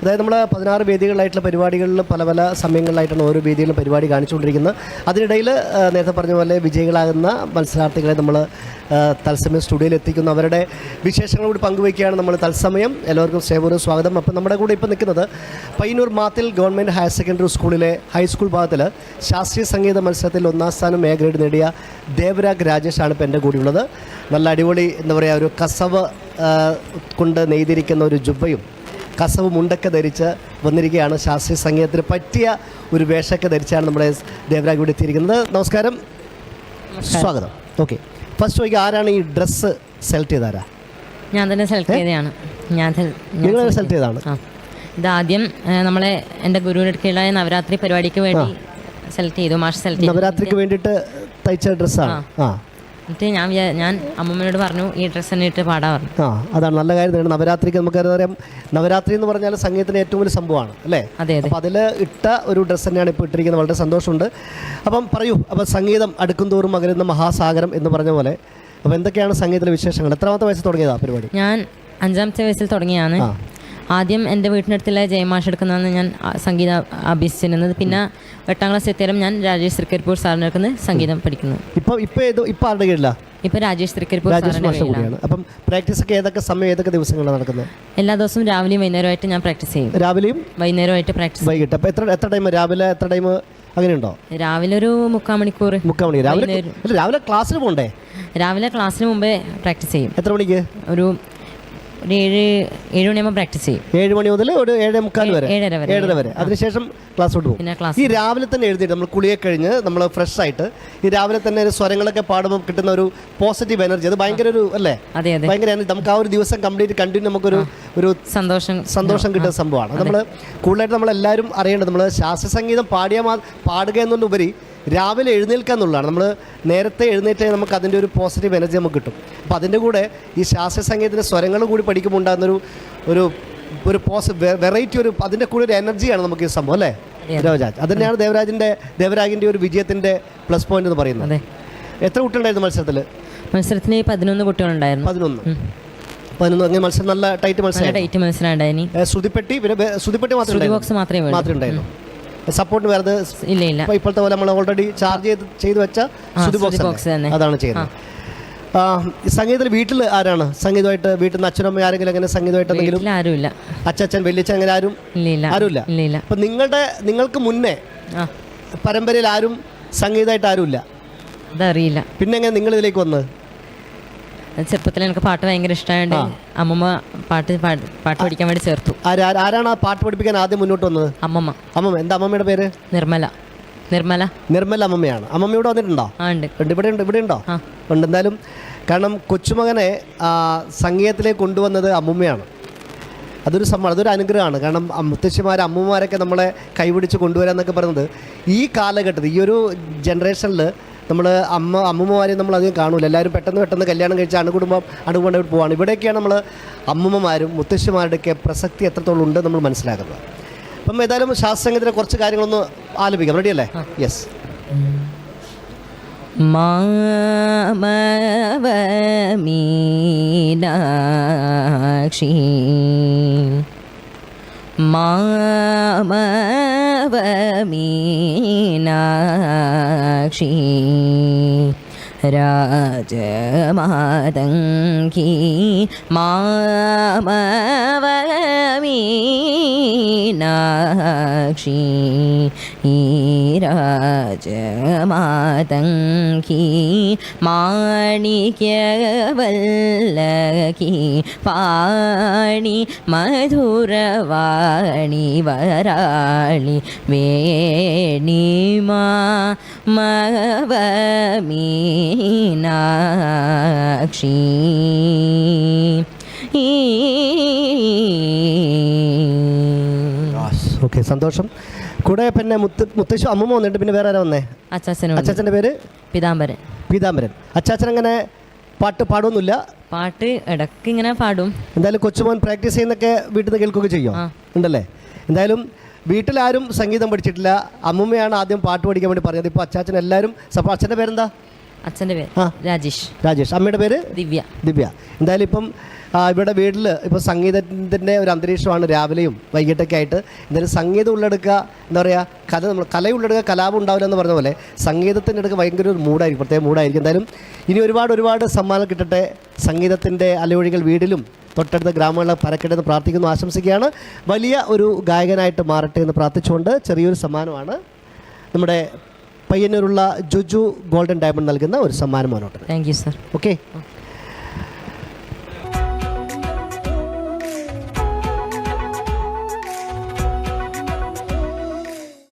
അതായത് നമ്മൾ പതിനാറ് വേദികളിലായിട്ടുള്ള പരിപാടികളിൽ പല പല സമയങ്ങളിലായിട്ടാണ് ഓരോ വേദികളിലും പരിപാടി കാണിച്ചുകൊണ്ടിരിക്കുന്നത്. അതിനിടയിൽ നേരത്തെ പറഞ്ഞ പോലെ വിജയികളാകുന്ന മത്സരാർത്ഥികളെ നമ്മൾ തത്സമയം സ്റ്റുഡിയോയിൽ എത്തിക്കുന്നു. അവരുടെ വിശേഷങ്ങൾ കൂടി പങ്കുവയ്ക്കുകയാണ് നമ്മൾ തത്സമയം. എല്ലാവർക്കും സ്നേഹപൂർവം സ്വാഗതം. അപ്പം നമ്മുടെ കൂടെ ഇപ്പോൾ നിൽക്കുന്നത് Payyanur Mathil government higher secondary സ്കൂളിലെ ഹൈസ്കൂൾ ഭാഗത്തിൽ ശാസ്ത്രീയ സംഗീത മത്സരത്തിൽ ഒന്നാം സ്ഥാനം എ ഗ്രേഡ് നേടിയ ദേവരാഗ് രാജേഷാണ് ഇപ്പോൾ എന്റെ കൂടെയുള്ളത്. നല്ല അടിപൊളി എന്താ പറയുക ഒരു കസവ് കൊണ്ട് നെയ്തിരിക്കുന്ന ഒരു ജുബയും കസവ് മുണ്ടൊക്കെ ധരിച്ച് വന്നിരിക്കുകയാണ് ശാസ്ത്രീയ സംഗീതത്തിന് പറ്റിയ ഒരു വേഷമൊക്കെ ധരിച്ചാണ് നമ്മുടെ ദേവരാഗ് ഇവിടെ എത്തിയിരിക്കുന്നത്. നമസ്കാരം. സ്വാഗതം. ഓക്കെ ഫസ്റ്റ് ചോദിക്കുക ആരാണ് ഈ ഡ്രസ്സ് സെലക്ട് ചെയ്താരാ ഞാൻ തന്നെ സെലക്ട് ചെയ്തതാണ്. ഞാൻ നിങ്ങൾ സെലക്ട് ചെയ്താണ് ഇതാദ്യം നമ്മളെ എന്റെ ഗുരുവിന്റെ അടുക്കലുള്ള നവരാത്രി പരിപാടിക്ക് വേണ്ടി സെലക്ട് ചെയ്തു. മാഷ് സെലക്ട് ചെയ്തു. നവരാത്രിക്ക് വേണ്ടിയിട്ട് തയ്ച്ച ഡ്രസ്സാണ് ആ. എന്നിട്ട് ഞാൻ ഞാൻ അമ്മമ്മയോട് പറഞ്ഞു ഈ ഡ്രസ്സ് തന്നെ ഇട്ട് പാടാൻ പറഞ്ഞു. ആ അതാണ് നല്ല കാര്യം തന്നെയാണ്. നവരാത്രിക്ക് നമുക്കറിയാം നവരാത്രി എന്ന് പറഞ്ഞാൽ സംഗീതത്തിന് ഏറ്റവും വലിയ സംഭവമാണ് അല്ലേ? അതെ അതെ. അതിൽ ഇട്ട ഒരു ഡ്രസ്സ് തന്നെയാണ് ഇപ്പോൾ ഇട്ടിരിക്കുന്നത്. വളരെ സന്തോഷമുണ്ട്. അപ്പം പറയൂ അപ്പം സംഗീതം അടുക്കും തോറും അകലുന്ന മഹാസാഗരം എന്ന് പറഞ്ഞ പോലെ അപ്പോൾ എന്തൊക്കെയാണ് സംഗീതത്തിലെ വിശേഷങ്ങൾ? എത്രാമത്തെ വയസ്സിൽ തുടങ്ങിയതാ പരിപാടി? ഞാൻ അഞ്ചാമത്തെ വയസ്സിൽ തുടങ്ങിയാണ്. ആദ്യം എന്റെ വീട്ടിനടുത്തുള്ള ജയമാഷ് എടുക്കുന്നതാണ് ഞാൻ സംഗീതം അഭ്യസിച്ചിരുന്നത് പിന്നെ എട്ടാം ക്ലാസ് എത്തിയാലും ഞാൻ രാജേഷ് തൃക്കരിപ്പൂർ സാറിന്റെ അടുക്കുന്ന സംഗീതം പഠിക്കുന്നത് ഇപ്പം ഇപ്പോൾ ഏതോ ഇപ്പോൾ ആരുടെ കീഴിലാ? ഇപ്പോൾ രാജേഷ് തൃക്കരിപ്പൂർ രാജേഷ് സാറിന്റെ മാഷ കീഴിലാണ് കൂടിയാണ്. അപ്പം പ്രാക്ടീസ് ഒക്കെ ഏതൊക്കെ സമയം ഏതൊക്കെ ദിവസങ്ങളാണ് നടക്കുന്നത്? എല്ലാ ദിവസവും രാവിലെയും വൈകുന്നേരമായിട്ട് ഞാൻ പ്രാക്ടീസ് ചെയ്യും. രാവിലെയും വൈകുന്നേരമായിട്ട് പ്രാക്ടീസ് വൈകിട്ട്. അപ്പോൾ എത്ര എത്ര ടൈം രാവിലെ എത്ര ടൈം അങ്ങനെയുണ്ടോ? രാവിലെ ഒരു മുക്കാൽ മണിക്കൂർ മുക്കാൽ മണി. രാവിലെ വൈകുന്നേരം. അല്ല രാവിലെ ക്ലാസ്സിന് പോകണ്ടേ രാവിലെ ക്ലാസ്സിന് മുമ്പേ പ്രാക്ടീസ് ചെയ്യും. എത്ര മണിക്ക്? ഒരു ഒരു ഏഴ് ഏഴ് മണിയാകുമ്പോൾ പ്രാക്ടീസ് ചെയ്യും. ഏഴ് മണി മുതൽ ഒരു ഏഴേ മുക്കാൽ വരെ. ഏഴര വരെ. ഏഴര വരെ. അതിനുശേഷം പോകും. പിന്നെ ക്ലാസ് ഈ രാവിലെ തന്നെ എഴുതിയിട്ട് നമ്മൾ കുളിയെ കഴിഞ്ഞ് നമ്മൾ ഫ്രഷ് ആയിട്ട് ഈ രാവിലെ തന്നെ ഒരു സ്വരങ്ങളൊക്കെ പാടുമ്പോൾ കിട്ടുന്ന ഒരു പോസിറ്റീവ് എനർജി അത് ഭയങ്കര ഒരു അല്ലേ? അതെ അതെ. ഭയങ്കര എനർജി നമുക്ക് ആ ഒരു ദിവസം കംപ്ലീറ്റ് കണ്ടിന്യൂ നമുക്കൊരു ഒരു സന്തോഷം. സന്തോഷം കിട്ടുന്ന സംഭവമാണ്. നമ്മൾ കൂടുതലായിട്ട് നമ്മളെല്ലാവരും അറിയേണ്ടത് നമ്മൾ ശാസ്ത്രീയ സംഗീതം പാടിയ മാ പാടുക എന്നുള്ളതുപരി രാവിലെ എഴുന്നേൽക്കുക എന്നുള്ളതാണ്. നമ്മൾ നേരത്തെ എഴുന്നേറ്റേ നമുക്ക് അതിന്റെ ഒരു പോസിറ്റീവ് എനർജി നമുക്ക് കിട്ടും. അപ്പോൾ അതിന്റെ കൂടെ ഈ ശാസ്ത്രീയ സംഗീതത്തിന്റെ സ്വരങ്ങൾ കൂടി പഠിക്കുമ്പോൾ ഉണ്ടാകുന്നൊരു ഒരു ഒരു പോസി വെറൈറ്റി ഒരു അതിന്റെ കൂടെ ഒരു എനർജിയാണ് നമുക്ക് ഈ സംഭവം അല്ലേ? ദേവരാജ് അത്. തന്നെയാണ് ദേവരാജിന്റെ ദേവരാജിന്റെ ഒരു വിജയത്തിന്റെ പ്ലസ് പോയിന്റ് എന്ന് പറയുന്നത്. അതെ. എത്ര കുട്ടികളുണ്ടായിരുന്നു മത്സരത്തിൽ മത്സരത്തിന് പതിനൊന്ന് കുട്ടികളുണ്ടായിരുന്നു. പതിനൊന്ന്. പതിനൊന്ന്. അങ്ങനെ മത്സരം നല്ല ടൈറ്റ് മത്സരം ടൈറ്റ് മത്സരം ശ്രുതിപ്പെട്ടി പിന്നെ ശ്രുതിപ്പെട്ടി മാത്രമേ മാത്രമേ ഉണ്ടായിരുന്നു. സപ്പോർട്ടിന് വേറെ ഇല്ല ഇല്ല. ഇപ്പോഴത്തെ പോലെ നമ്മൾ ഓൾറെഡി ചാർജ് ചെയ്ത് ചെയ്ത് വെച്ച ബോക്സ് തന്നെ. അതാണ് ചെയ്യുന്നത്. സംഗീതത്തിൽ വീട്ടിൽ ആരാണ്? സംഗീതമായിട്ട് വീട്ടിൽ നിന്ന് അച്ഛനമ്മ ആരെങ്കിലും അങ്ങനെ സംഗീതമായിട്ട് എന്തെങ്കിലും ആരുമില്ല. അച്ഛൻ വലിയച്ഛൻ അങ്ങനെ ആരും ആരുമില്ല? അപ്പൊ നിങ്ങളുടെ നിങ്ങൾക്ക് മുന്നേ പരമ്പരയിൽ ആരും സംഗീതമായിട്ട് ആരുമില്ല? അതറിയില്ല. പിന്നെ എങ്ങനെ നിങ്ങൾ ഇതിലേക്ക് വന്നത് ചെറുപ്പത്തിൽ എനിക്ക് പാട്ട് ഭയങ്കര ഇഷ്ടമായത് അമ്മമ്മ പാട്ട് പാട്ട് പഠിക്കാൻ വേണ്ടി ചേർത്തു. ആരാ ആരാണ് ആ പാട്ട് പഠിപ്പിക്കാൻ ആദ്യം മുന്നോട്ട് വന്നത്? അമ്മമ്മ. അമ്മമ്മ എന്താ അമ്മമ്മയുടെ പേര്? നിർമ്മല. നിർമ്മല. നിർമ്മല അമ്മമ്മയാണ്. അമ്മമ്മ ഇവിടെ വന്നിട്ടുണ്ടോ? ഉണ്ട്. ഇവിടെ ഉണ്ട് ഇവിടെ ഉണ്ടോ. ഉണ്ട് എന്തായാലും. കാരണം കൊച്ചുമകനെ സംഗീതത്തിലേക്ക് കൊണ്ടുവന്നത് അമ്മമ്മയാണ്. അതൊരു സമ്മാനം അതൊരു അനുഗ്രഹമാണ്. കാരണം മുത്തശ്ശിമാർ അമ്മമാരൊക്കെ നമ്മളെ കൈപിടിച്ച് കൊണ്ടുവരാന്നൊക്കെ പറയുന്നത് ഈ കാലഘട്ടത്തിൽ ഈ ഒരു ജനറേഷനിൽ നമ്മൾ അമ്മ അമ്മൂമ്മമാരെ നമ്മൾ അധികം കാണൂല. എല്ലാവരും പെട്ടെന്ന് പെട്ടെന്ന് കല്യാണം കഴിച്ച് അണുകുടുംബം അണുകുടുംബം പോവാണ്. ഇവിടെയൊക്കെയാണ് നമ്മൾ അമ്മൂമ്മമാരും മുത്തശ്ശിമാരുടെയൊക്കെ പ്രസക്തി എത്രത്തോളം ഉണ്ട് നമ്മൾ മനസ്സിലാക്കുന്നത്. അപ്പം ഏതായാലും ശാസ്ത്രസംഗീതത്തിലെ കുറച്ച് കാര്യങ്ങളൊന്ന് ആലപിക്കാം. റെഡി അല്ലേ? യെസ് മാമവമീനാക്ഷി. മാമവമീനാക്ഷി രാജമാതങ്കി മാമവമീനാക്ഷി ഈ രാജമാതങ്കി മാണിക്യവല്ലകി പാണി മധുരവാണി വരാളി വേണിമാ മീനാക്ഷി ഓക്കെ സന്തോഷം. കൂടെ പിന്നെ മുത്ത് മുത്തശ്ശി അമ്മൂമ്മ വന്നിട്ട് പിന്നെ വേറെ ആരാ വന്നേ? അച്ചാച്ചനും അച്ചാച്ചന്റെ പേര്? പീതാംബരൻ. പീതാംബരൻ. അച്ചാച്ചൻ അങ്ങനെ പാട്ട് പാടുമൊന്നുമില്ല പാട്ട് ഇടയ്ക്ക് ഇങ്ങനെ പാടും. എന്തായാലും കൊച്ചുമോൻ പ്രാക്ടീസ് ചെയ്യുന്നൊക്കെ വീട്ടിൽ നിന്ന് കേൾക്കുകയൊക്കെ ചെയ്യും? ഉണ്ടല്ലേ? എന്തായാലും വീട്ടിലാരും സംഗീതം പഠിച്ചിട്ടില്ല. അമ്മൂമ്മയാണ് ആദ്യം പാട്ട് പഠിക്കാൻ വേണ്ടി പറഞ്ഞത്. ഇപ്പോൾ അച്ചാച്ചൻ എല്ലാവരും സപ്പോൾ അച്ഛന്റെ പേരെന്താ? അച്ഛന്റെ പേര് ആ. രാജേഷ്. രാജേഷ്. അമ്മയുടെ പേര്? ദിവ്യ. ദിവ്യ. എന്തായാലും ഇപ്പം ആ, ഇവിടെ വീട്ടിൽ ഇപ്പോൾ സംഗീതത്തിന്റെ ഒരു അന്തരീക്ഷമാണ് രാവിലെയും വൈകിട്ടൊക്കെ ആയിട്ട്. എന്തായാലും സംഗീതം ഉള്ളെടുക്കുക എന്താ പറയുക കല നമ്മൾ കല ഉള്ളെടുക്കുക കലാപം ഉണ്ടാവില്ല എന്ന് പറഞ്ഞ പോലെ സംഗീതത്തിന്റെ അടുക്ക് ഭയങ്കര ഒരു മൂഡായിരിക്കും പ്രത്യേക മൂഡായിരിക്കും. എന്തായാലും ഇനി ഒരുപാട് ഒരുപാട് സമ്മാനം കിട്ടട്ടെ. സംഗീതത്തിന്റെ അലയൊഴികൾ വീടിലും തൊട്ടടുത്ത ഗ്രാമങ്ങളിൽ പരക്കട്ടെ എന്ന് പ്രാർത്ഥിക്കുന്നു ആശംസിക്കുകയാണ്. വലിയ ഒരു ഗായകനായിട്ട് മാറട്ടെ എന്ന് പ്രാർത്ഥിച്ചുകൊണ്ട് ചെറിയൊരു സമ്മാനമാണ് നമ്മുടെ പയ്യന്നൂരുള്ള ജുജു ഗോൾഡൻ ഡയമണ്ട് നൽകുന്ന ഒരു സമ്മാനം മുന്നോട്ട് താങ്ക് യു സർ ഓക്കെ